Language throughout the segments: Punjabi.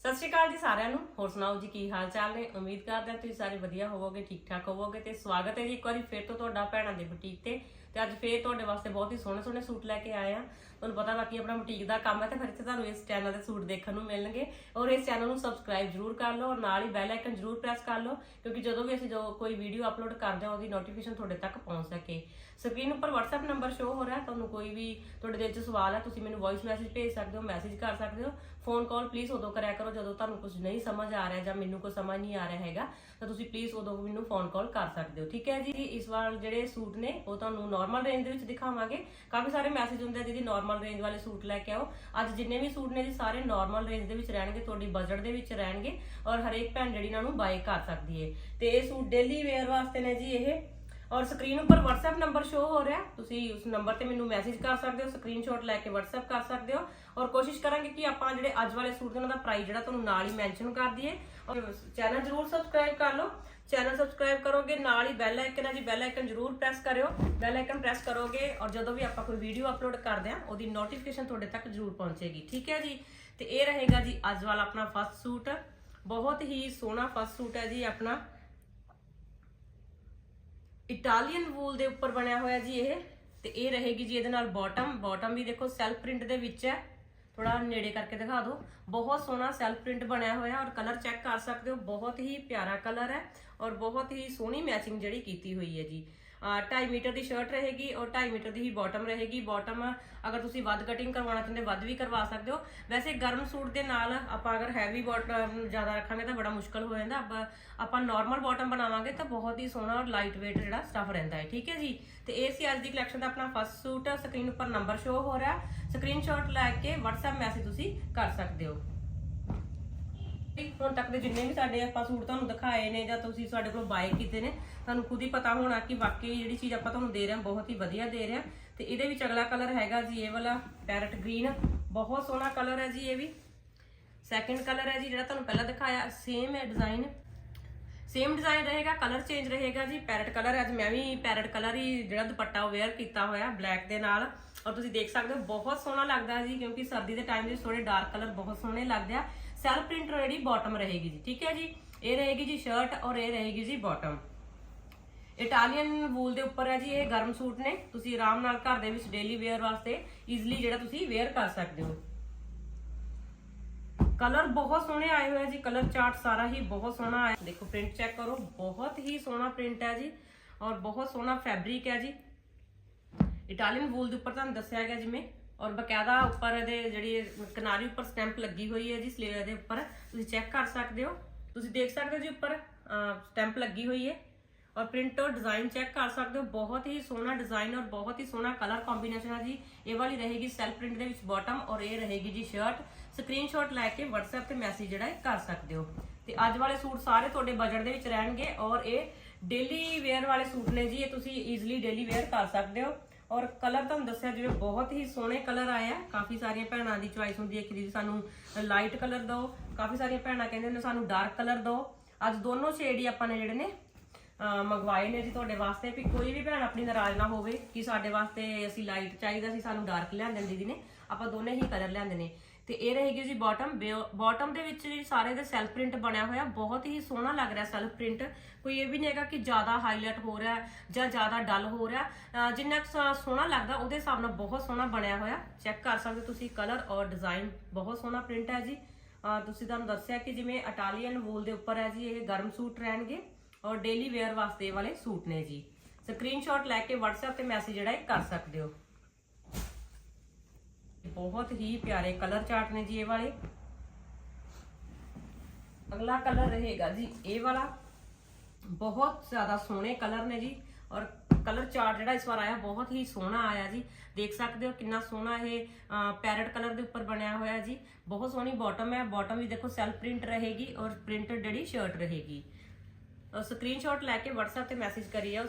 ਸਤਿ ਸ਼੍ਰੀ ਅਕਾਲ ਜੀ ਸਾਰਿਆਂ ਨੂੰ। ਹੋਰ ਸੁਣਾਓ ਜੀ, ਕੀ ਹਾਲ ਚਾਲ ਨੇ? ਉਮੀਦ ਕਰਦੇ ਹਾਂ ਤੁਸੀਂ ਸਾਰੇ ਵਧੀਆ ਹੋਵੋਗੇ ਠੀਕ ਠਾਕ ਹੋਵੋਗੇ ਤੇ ਸਵਾਗਤ ਹੈ ਜੀ ਇੱਕ ਵਾਰੀ ਫੇਰ ਤੋਂ ਤੁਹਾਡਾ ਭੈਣਾਂ ਦੇ ਬੁਟੀਕ ਤੇ। ਤੇ ਅੱਜ ਫੇਰ ਤੁਹਾਡੇ ਵਾਸਤੇ ਬਹੁਤ ਹੀ ਸੋਹਣੇ ਸੋਹਣੇ ਸੂਟ ਲੈ ਕੇ ਆਏ ਆ ਤੁਹਾਨੂੰ ਪਤਾ ਬਾਕੀ ਆਪਣਾ ਬੁਟੀਕ ਦਾ ਕੰਮ ਹੈ ਤੇ ਫਿਰ ਇੱਥੇ ਤੁਹਾਨੂੰ ਇਸ ਚੈਨਲ ਦੇ ਸੂਟ ਦੇਖਣ ਨੂੰ ਮਿਲਣਗੇ। ਔਰ ਇਸ ਚੈਨਲ ਨੂੰ ਸਬਸਕ੍ਰਾਈਬ ਜਰੂਰ ਕਰ ਲਓ ਔਰ ਨਾਲ ਹੀ ਬੈਲ ਆਈਕਨ ਜਰੂਰ ਪ੍ਰੈਸ ਕਰ ਲਓ, ਕਿਉਂਕਿ ਜਦੋਂ ਵੀ ਅਸੀਂ ਜੋ ਕੋਈ ਵੀਡੀਓ ਅਪਲੋਡ ਕਰਦੇ ਹਾਂ, ਉਹਦੀ ਨੋਟੀਫਿਕੇਸ਼ਨ ਤੁਹਾਡੇ ਤੱਕ ਪਹੁੰਚ ਸਕੇ। ਸਕਰੀਨ ਉੱਪਰ WhatsApp ਨੰਬਰ ਸ਼ੋ ਹੋ ਰਿਹਾ ਤੁਹਾਨੂੰ ਕੋਈ ਵੀ ਤੁਹਾਡੇ ਦਿਲ 'ਚ ਸਵਾਲ ਹੈ, ਤੁਸੀਂ ਮੈਨੂੰ ਵੌਇਸ ਮੈਸੇਜ ਭੇਜ ਸਕਦੇ ਹੋ ਮੈਸੇਜ ਕਰ ਸਕਦੇ ਹੋ। ਫੋਨ ਕਾਲ ਪਲੀਜ਼ ਉਦੋਂ ਕਰਿਆ ਕਰੋ ਜਦੋਂ ਤੁਹਾਨੂੰ ਕੁਝ ਨਹੀਂ ਸਮਝ ਆ ਰਿਹਾ ਜਾਂ ਮੈਨੂੰ ਕੋਈ ਸਮਝ ਨਹੀਂ ਆ ਰਿਹਾ ਹੈਗਾ, ਤਾਂ ਤੁਸੀਂ ਪਲੀਜ਼ ਉਦੋਂ ਮੈਨੂੰ ਫੋਨ ਕਾਲ ਕਰ ਸਕਦੇ ਹੋ, ਠੀਕ ਹੈ ਜੀ? ਇਸ ਵਾਰ ਜਿਹੜੇ ਸੂਟ ਨੇ, ਉਹ ਤੁਹਾਨੂੰ ਨਾਰਮਲ ਰੇਂਜ ਦੇ ਵਿੱਚ ਦਿਖਾਵਾਂਗੇ। ਕਾਫੀ ਸਾਰੇ ਮੈਸੇਜ ਹੁੰਦੇ ਆ ਦੀਦੀ ਨਾਰਮਲ ਰੇਂਜ ਵਾਲੇ ਸੂਟ ਲੈ ਕੇ ਆਓ। ਅੱਜ ਜਿੰਨੇ ਵੀ ਸੂਟ ਨੇ ਜੀ, ਸਾਰੇ ਨਾਰਮਲ ਰੇਂਜ ਦੇ ਵਿੱਚ ਰਹਿਣਗੇ, ਤੁਹਾਡੀ ਬਜਟ ਦੇ ਵਿੱਚ ਰਹਿਣਗੇ ਔਰ ਹਰੇਕ ਭੈਣ ਜਿਹੜੀ ਇਹਨਾਂ ਨੂੰ ਬਾਈ ਕਰ ਸਕਦੀ ਹੈ ਤੇ ਇਹ ਸੂਟ ਡੇਲੀ ਵੇਅਰ ਵਾਸਤੇ ਨੇ ਜੀ ਇਹ। ਔਰ ਸਕਰੀਨ ਉੱਪਰ WhatsApp ਨੰਬਰ ਸ਼ੋ ਹੋ ਰਿਹਾ। ਤੁਸੀਂ ਉਸ ਨੰਬਰ ਤੇ ਮੈਨੂੰ ਮੈਸੇਜ ਕਰ ਸਕਦੇ ਹੋ ਸਕਰੀਨਸ਼ਾਟ ਲੈ ਕੇ WhatsApp ਕਰ ਸਕਦੇ ਹੋ। ਔਰ ਕੋਸ਼ਿਸ਼ ਕਰਾਂਗੇ ਕਿ ਆਪਾਂ ਜਿਹੜੇ ਅੱਜ ਵਾਲੇ ਸੂਟ ਦੇ ਉਹਨਾਂ ਦਾ ਪ੍ਰਾਈਸ ਜਿਹੜਾ ਤੁਹਾਨੂੰ ਨਾਲ ਹੀ ਮੈਂਸ਼ਨ ਕਰ ਦਈਏ। ਔਰ ਚੈਨਲ ਜਰੂਰ ਸਬਸਕ੍ਰਾਈਬ ਕਰ ਲਓ। ਚੈਨਲ ਸਬਸਕ੍ਰਾਈਬ ਕਰੋਗੇ ਨਾਲ ਹੀ ਬੈਲ ਆਈਕਨ ਹੈ ਜੀ ਬੈਲ ਆਈਕਨ ਜਰੂਰ ਪ੍ਰੈਸ ਕਰਿਓ ਬੈਲ ਆਈਕਨ ਪ੍ਰੈਸ ਕਰੋਗੇ ਔਰ ਜਦੋਂ ਵੀ ਆਪਾਂ ਕੋਈ ਵੀਡੀਓ ਅਪਲੋਡ ਕਰਦੇ ਆ ਉਹਦੀ ਨੋਟੀਫਿਕੇਸ਼ਨ ਤੁਹਾਡੇ ਤੱਕ ਜਰੂਰ ਪਹੁੰਚੇਗੀ ਠੀਕ ਹੈ ਜੀ ਤੇ ਇਹ ਰਹੇਗਾ ਜੀ ਅੱਜ ਵਾਲਾ ਆਪਣਾ ਫਸਟ ਸੂਟ ਬਹੁਤ ਹੀ ਸੋਹਣਾ ਫਸਟ ਸੂਟ ਹੈ ਜੀ ਆਪਣਾ ਇਟਾਲੀਅਨ ਵੂਲ ਦੇ ਉੱਪਰ ਬਣਿਆ ਹੋਇਆ ਜੀ ਇਹ ਤੇ ਇਹ ਰਹੇਗੀ ਜੀ ਇਹਦੇ ਨਾਲ ਬਾਟਮ ਬਾਟਮ ਵੀ ਦੇਖੋ ਸੈਲਫ ਪ੍ਰਿੰਟ ਦੇ ਵਿੱਚ ਹੈ ਥੋੜਾ ਨੇੜੇ ਕਰਕੇ ਦਿਖਾ ਦਿਓ ਬਹੁਤ ਸੋਹਣਾ ਸੈਲਫ ਪ੍ਰਿੰਟ ਬਣਿਆ ਹੋਇਆ ਔਰ ਕਲਰ ਚੈੱਕ ਕਰ ਸਕਦੇ ਹੋ ਬਹੁਤ ਹੀ ਪਿਆਰਾ ਕਲਰ ਹੈ ਔਰ ਬਹੁਤ ਹੀ ਸੋਹਣੀ ਮੈਚਿੰਗ ਜਿਹੜੀ ਕੀਤੀ ਹੋਈ ਹੈ ਜੀ। 2.5 ਮੀਟਰ ਦੀ ਸ਼ਰਟ ਰਹੇਗੀ ਔਰ 2.5 ਮੀਟਰ ਦੀ ਹੀ ਬਾਟਮ ਰਹੇਗੀ। ਬਾਟਮ ਅਗਰ ਤੁਸੀਂ ਵੱਧ ਕਟਿੰਗ ਕਰਵਾਉਣਾ ਚਾਹੁੰਦੇ ਵੱਧ ਵੀ ਕਰਵਾ ਸਕਦੇ ਹੋ। ਵੈਸੇ ਗਰਮ ਸੂਟ ਦੇ ਨਾਲ ਆਪਾਂ ਅਗਰ ਹੈਵੀ ਬਾਟਮ ਜ਼ਿਆਦਾ ਰੱਖਾਂਗੇ ਤਾਂ ਬੜਾ ਮੁਸ਼ਕਲ ਹੋ ਜਾਂਦਾ। ਆਪਾਂ ਆਪਾਂ ਨਾਰਮਲ ਬਾਟਮ ਬਣਾਵਾਂਗੇ ਤਾਂ ਬਹੁਤ ਹੀ ਸੋਹਣਾ ਔਰ ਲਾਈਟ weight ਜਿਹੜਾ ਸਟਫ ਰਹਿੰਦਾ ਹੈ। ਠੀਕ ਹੈ ਜੀ? ਤੇ ਇਹ ਸੀ ਅੱਜ ਦੀ ਕਲੈਕਸ਼ਨ ਦਾ ਆਪਣਾ ਫਸਟ ਸੂਟ ਸਕਰੀਨ ਉੱਪਰ ਨੰਬਰ ਸ਼ੋ ਹੋ ਰਿਹਾ। ਸਕਰੀਨਸ਼ਾਟ ਲੈ ਕੇ WhatsApp ਮੈਸੇਜ ਤੁਸੀਂ ਕਰ ਸਕਦੇ ਹੋ। ਹੁਣ ਤੱਕ ਦੇ ਜਿੰਨੇ ਵੀ ਸਾਡੇ ਆਪਾਂ ਸੂਟ ਤੁਹਾਨੂੰ ਦਿਖਾਏ ਨੇ ਜਾਂ ਤੁਸੀਂ ਸਾਡੇ ਕੋਲ ਬਾਏ ਕੀਤੇ ਨੇ, ਤੁਹਾਨੂੰ ਖੁਦ ਹੀ ਪਤਾ ਹੋਣਾ ਕਿ ਵਾਕਈ ਜਿਹੜੀ ਚੀਜ਼ ਆਪਾਂ ਤੁਹਾਨੂੰ ਦੇ ਰਹੇ ਹਾਂ, ਬਹੁਤ ਹੀ ਵਧੀਆ ਦੇ ਰਹੇ ਹਾਂ। ਤੇ ਇਹਦੇ ਵਿੱਚ ਅਗਲਾ ਕਲਰ ਹੈਗਾ ਜੀ ਇਹ ਵਾਲਾ ਪੈਰਟ ਗ੍ਰੀਨ ਬਹੁਤ ਸੋਹਣਾ ਕਲਰ ਹੈ ਜੀ ਇਹ ਵੀ। ਸੈਕੰਡ ਕਲਰ ਹੈ ਜੀ ਜਿਹੜਾ ਤੁਹਾਨੂੰ ਪਹਿਲਾਂ ਦਿਖਾਇਆ ਸੇਮ ਹੈ ਡਿਜ਼ਾਈਨ ਸੇਮ ਡਿਜ਼ਾਈਨ ਰਹੇਗਾ ਕਲਰ ਚੇਂਜ ਰਹੇਗਾ ਜੀ। ਪੈਰਟ ਕਲਰ ਅੱਜ ਮੈਂ ਵੀ ਪੈਰਟ ਕਲਰ ਹੀ ਜਿਹੜਾ ਦੁਪੱਟਾ ਉਹ ਵੇਅਰ ਕੀਤਾ ਹੋਇਆ ਬਲੈਕ ਦੇ ਨਾਲ। ਔਰ ਤੁਸੀਂ ਦੇਖ ਸਕਦੇ ਹੋ, ਬਹੁਤ ਸੋਹਣਾ ਲੱਗਦਾ ਜੀ, ਕਿਉਂਕਿ ਸਰਦੀ ਦੇ ਟਾਈਮ ਵਿੱਚ ਥੋੜੇ ਡਾਰਕ ਕਲਰ ਬਹੁਤ ਸੋਹਣੇ ਲੱਗਦੇ ਆ। ਸੈਲਫ ਪ੍ਰਿੰਟ ਜਿਹੜੀ ਬਾਟਮ ਰਹੇਗੀ ਜੀ, ਠੀਕ ਹੈ ਜੀ? ਇਹ ਰਹੇਗੀ ਜੀ ਸ਼ਰਟ ਔਰ ਇਹ ਰਹੇਗੀ ਜੀ ਬਾਟਮ ਇਟਾਲੀਅਨ ਵੂਲ ਦੇ ਉੱਪਰ ਹੈ ਜੀ ਇਹ ਗਰਮ ਸੂਟ ਨੇ। ਤੁਸੀਂ ਆਰਾਮ ਨਾਲ ਘਰ ਦੇ ਵਿੱਚ ਡੇਲੀ ਵੇਅਰ ਵਾਸਤੇ ਈਜ਼ਲੀ ਜਿਹੜਾ ਤੁਸੀਂ ਵੇਅਰ ਕਰ ਸਕਦੇ ਹੋ। ਕਲਰ ਬਹੁਤ ਸੋਹਣੇ ਆਏ ਹੋਏ ਜੀ ਕਲਰ ਚਾਰਟ ਸਾਰਾ ਹੀ ਬਹੁਤ ਸੋਹਣਾ ਆਇਆ। ਦੇਖੋ ਪ੍ਰਿੰਟ ਚੈੱਕ ਕਰੋ, ਬਹੁਤ ਹੀ ਸੋਹਣਾ ਪ੍ਰਿੰਟ ਹੈ ਜੀ ਔਰ ਬਹੁਤ ਸੋਹਣਾ ਫੈਬਰਿਕ ਹੈ ਜੀ। ਇਟਾਲੀਅਨ ਵੂਲ ਦੇ ਉੱਪਰ ਤੁਹਾਨੂੰ ਦੱਸਿਆ ਗਿਆ ਜਿਵੇਂ, ਔਰ ਬਕਾਇਦਾ ਉੱਪਰ ਇਹਦੇ ਜਿਹੜੀ ਕਿਨਾਰੀ ਉੱਪਰ ਸਟੈਂਪ ਲੱਗੀ ਹੋਈ ਹੈ ਜੀ ਸਲੇਵ ਦੇ ਉੱਪਰ। ਤੁਸੀਂ ਚੈੱਕ ਕਰ ਸਕਦੇ ਹੋ। ਤੁਸੀਂ ਦੇਖ ਸਕਦੇ ਹੋ ਜੀ ਉੱਪਰ ਸਟੈਂਪ ਲੱਗੀ ਹੋਈ ਹੈ। ਔਰ ਪ੍ਰਿੰਟ ਔਰ ਡਿਜ਼ਾਈਨ ਚੈੱਕ ਕਰ ਸਕਦੇ ਹੋ। ਬਹੁਤ ਹੀ ਸੋਹਣਾ ਡਿਜ਼ਾਈਨ ਔਰ ਬਹੁਤ ਹੀ ਸੋਹਣਾ ਕਲਰ ਕੰਬੀਨੇਸ਼ਨ ਹੈ ਜੀ। ਇਹ ਵਾਲੀ ਰਹੇਗੀ ਸੈਲਫ ਪ੍ਰਿੰਟ ਦੇ ਵਿੱਚ ਬਾਟਮ ਔਰ ਇਹ ਰਹੇਗੀ ਜੀ ਸ਼ਰਟ। ਸਕਰੀਨਸ਼ਾਟ ਲੈ ਕੇ WhatsApp ਤੇ ਮੈਸੇਜ ਜਿਹੜਾ ਹੈ ਕਰ ਸਕਦੇ ਹੋ। ਤੇ ਅੱਜ ਵਾਲੇ ਸੂਟ ਸਾਰੇ ਤੁਹਾਡੇ ਬਜਟ ਦੇ ਵਿੱਚ ਰਹਿਣਗੇ ਔਰ ਇਹ ਡੇਲੀ ਵੇਅਰ ਵਾਲੇ ਸੂਟ ਨੇ ਜੀ। ਇਹ ਤੁਸੀਂ ਈਜ਼ੀਲੀ ਡੇਲੀ ਵੇਅਰ ਕਰ ਸਕਦੇ ਹੋ। ਔਰ ਕਲਰ ਤੁਹਾਨੂੰ ਦੱਸਿਆ, ਜਿਵੇਂ ਬਹੁਤ ਹੀ ਸੋਹਣੇ ਕਲਰ ਆਏ ਆ, ਕਾਫੀ ਸਾਰੀਆਂ ਭੈਣਾਂ ਦੀ ਚੁਆਇਸ ਹੁੰਦੀ ਹੈ ਕਿ ਦੀਦੀ ਸਾਨੂੰ ਲਾਈਟ ਕਲਰ ਦਿਓ, ਕਾਫੀ ਸਾਰੀਆਂ ਭੈਣਾਂ ਕਹਿੰਦੇ ਨੇ ਸਾਨੂੰ ਡਾਰਕ ਕਲਰ ਦਿਓ। ਅੱਜ ਦੋਨੋਂ ਸ਼ੇਡ ਹੀ ਆਪਾਂ ਨੇ ਜਿਹੜੇ ਨੇ ਮੰਗਵਾਏ ਨੇ ਜੀ ਤੁਹਾਡੇ ਵਾਸਤੇ, ਵੀ ਕੋਈ ਵੀ ਭੈਣ ਆਪਣੀ ਨਾਰਾਜ਼ ਨਾ ਹੋਵੇ ਕਿ ਸਾਡੇ ਵਾਸਤੇ ਅਸੀਂ ਲਾਈਟ ਚਾਹੀਦਾ ਸੀ, ਸਾਨੂੰ ਡਾਰਕ ਲਿਆਂਦੇ ਦੀਦੀ ਨੇ। ਆਪਾਂ ਦੋਨੇ ਹੀ ਕਲਰ ਲਿਆਂਦੇ ਨੇ। ਤੇ ਇਹ ਰਹੇਗੀ ਜੀ ਬਾਟਮ ਬਾਟਮ ਦੇ ਵਿੱਚ ਜੀ ਸਾਰੇ ਦੇ ਸੈਲਫ ਪ੍ਰਿੰਟ ਬਣਿਆ ਹੋਇਆ, ਬਹੁਤ ਹੀ ਸੋਹਣਾ ਲੱਗ ਰਿਹਾ ਸੈਲਫ ਪ੍ਰਿੰਟ ਕੋਈ ਇਹ ਵੀ ਨਹੀਂ ਹੈਗਾ ਕਿ ਜ਼ਿਆਦਾ ਹਾਈਲਾਈਟ ਹੋ ਰਿਹਾ ਜਾਂ ਜ਼ਿਆਦਾ ਡਲ ਹੋ ਰਿਹਾ ਜਿੰਨਾ ਕੁ ਸੋਹਣਾ ਲੱਗਦਾ, ਉਹਦੇ ਹਿਸਾਬ ਨਾਲ ਬਹੁਤ ਸੋਹਣਾ ਬਣਿਆ ਹੋਇਆ। ਚੈੱਕ ਕਰ ਸਕਦੇ ਹੋ ਤੁਸੀਂ ਕਲਰ ਔਰ ਡਿਜ਼ਾਈਨ ਬਹੁਤ ਸੋਹਣਾ ਪ੍ਰਿੰਟ ਹੈ ਜੀ। ਤੁਸੀਂ ਤੁਹਾਨੂੰ ਦੱਸਿਆ ਕਿ ਜਿਵੇਂ ਇਟਾਲੀਅਨ ਵੂਲ ਦੇ ਉੱਪਰ ਹੈ ਜੀ, ਇਹ ਗਰਮ ਸੂਟ ਰਹਿਣਗੇ ਔਰ ਡੇਲੀ ਵੇਅਰ ਵਾਸਤੇ ਵਾਲੇ ਸੂਟ ਨੇ ਜੀ। ਸਕਰੀਨਸ਼ਾਟ ਲੈ ਕੇ WhatsApp ਤੇ ਮੈਸੇਜ ਜਿਹੜਾ ਇਹ ਕਰ ਸਕਦੇ ਹੋ। ਬਹੁਤ ਹੀ ਪਿਆਰੇ ਕਲਰ ਚਾਰਟ ਨੇ ਜੀ ਇਹ ਵਾਲੇ ਅਗਲਾ ਕਲਰ ਰਹੇਗਾ ਜੀ ਇਹ ਵਾਲਾ ਬਹੁਤ ਜ਼ਿਆਦਾ ਸੋਹਣੇ ਕਲਰ ਨੇ ਜੀ ਔਰ ਕਲਰ ਚਾਰਟ ਜਿਹੜਾ ਇਸ ਵਾਰ ਆਇਆ ਬਹੁਤ ਹੀ ਸੋਹਣਾ ਆਇਆ ਜੀ ਦੇਖ ਸਕਦੇ ਹੋ ਕਿੰਨਾ ਸੋਹਣਾ ਇਹ ਪੈਰਟ ਕਲਰ ਦੇ ਉੱਪਰ ਬਣਿਆ ਹੋਇਆ ਜੀ ਬਹੁਤ ਸੋਹਣੀ ਬਾਟਮ ਹੈ ਬਾਟਮ ਵੀ ਦੇਖੋ ਸੈਲਫ ਪ੍ਰਿੰਟ ਰਹੇਗੀ ਔਰ ਪ੍ਰਿੰਟਡ ਜਿਹੜੀ ਸ਼ਰਟ ਰਹੇਗੀ ਸਕਰੀਨਸ਼ਾਟ ਲੈ ਕੇ WhatsApp ਤੇ ਮੈਸੇਜ ਕਰੀਏ